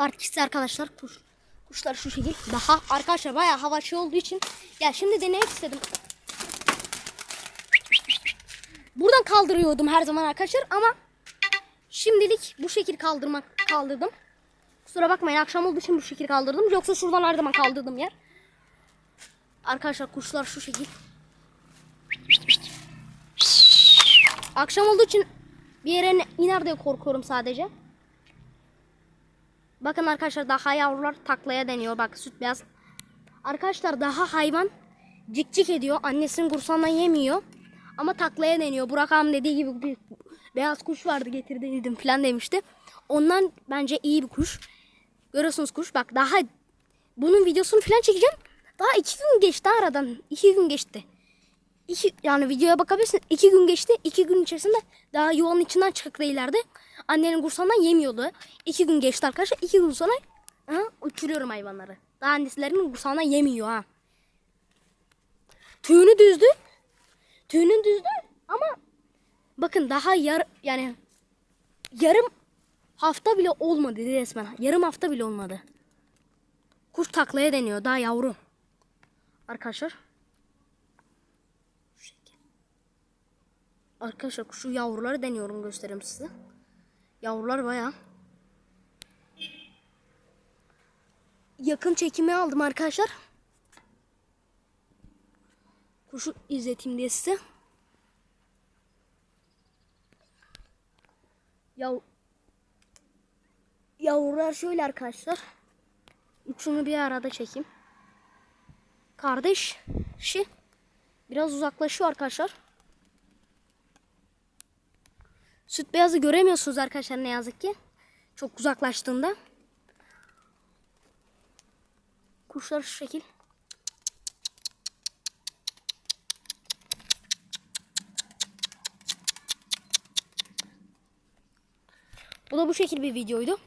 Parkçısı arkadaşlar. Kuş, kuşlar şu şekil. Daha arkadaşlar bayağı hava şey olduğu için. Ya şimdi denemek istedim. Buradan kaldırıyordum her zaman arkadaşlar ama şimdilik bu şekil kaldırmak kaldırdım. Kusura bakmayın akşam olduğu için bu şekil kaldırdım. Yoksa şuradan her zaman kaldırdığım yer. Arkadaşlar kuşlar şu şekil. Akşam olduğu için bir yere ne- iner diye korkuyorum sadece. Bakın arkadaşlar daha yavrular taklaya deniyor. Bak süt beyaz. Arkadaşlar daha hayvan cik cik ediyor. Annesinin kursağından yemiyor. Ama taklaya deniyor. Burak ağam dediği gibi bir beyaz kuş vardı getirdiydim falan demişti. Ondan bence iyi bir kuş. Görüyorsunuz kuş bak daha bunun videosunu falan çekeceğim. Daha iki gün geçti aradan. iki gün geçti. İki, yani videoya bakabilirsin. İki gün geçti. İki gün içerisinde daha yuvanın içinden çıkıp ileride. Annenin kursağından yemiyordu. İki gün geçti arkadaşlar. İki gün sonra ha, uçuruyorum hayvanları. Daha annesilerinin kursağından yemiyor ha. Tüyünü düzdü. Tüyünü düzdü ama bakın daha yar yani yarım hafta bile olmadı resmen. Yarım hafta bile olmadı. Kuş taklaya deniyor daha yavru. Arkadaşlar. Arkadaşlar şu yavruları deniyorum göstereyim size. Yavrular baya. Yakın çekimi aldım arkadaşlar. Kuşu izleteyim diye size. Yav Yavrular şöyle arkadaşlar. Üçünü bir arada çekeyim. Kardeş şi biraz uzaklaşıyor arkadaşlar. Süt beyazı göremiyorsunuz arkadaşlar ne yazık ki. Çok uzaklaştığında. Kuşlar şu şekil. Bu da bu şekil bir videoydu.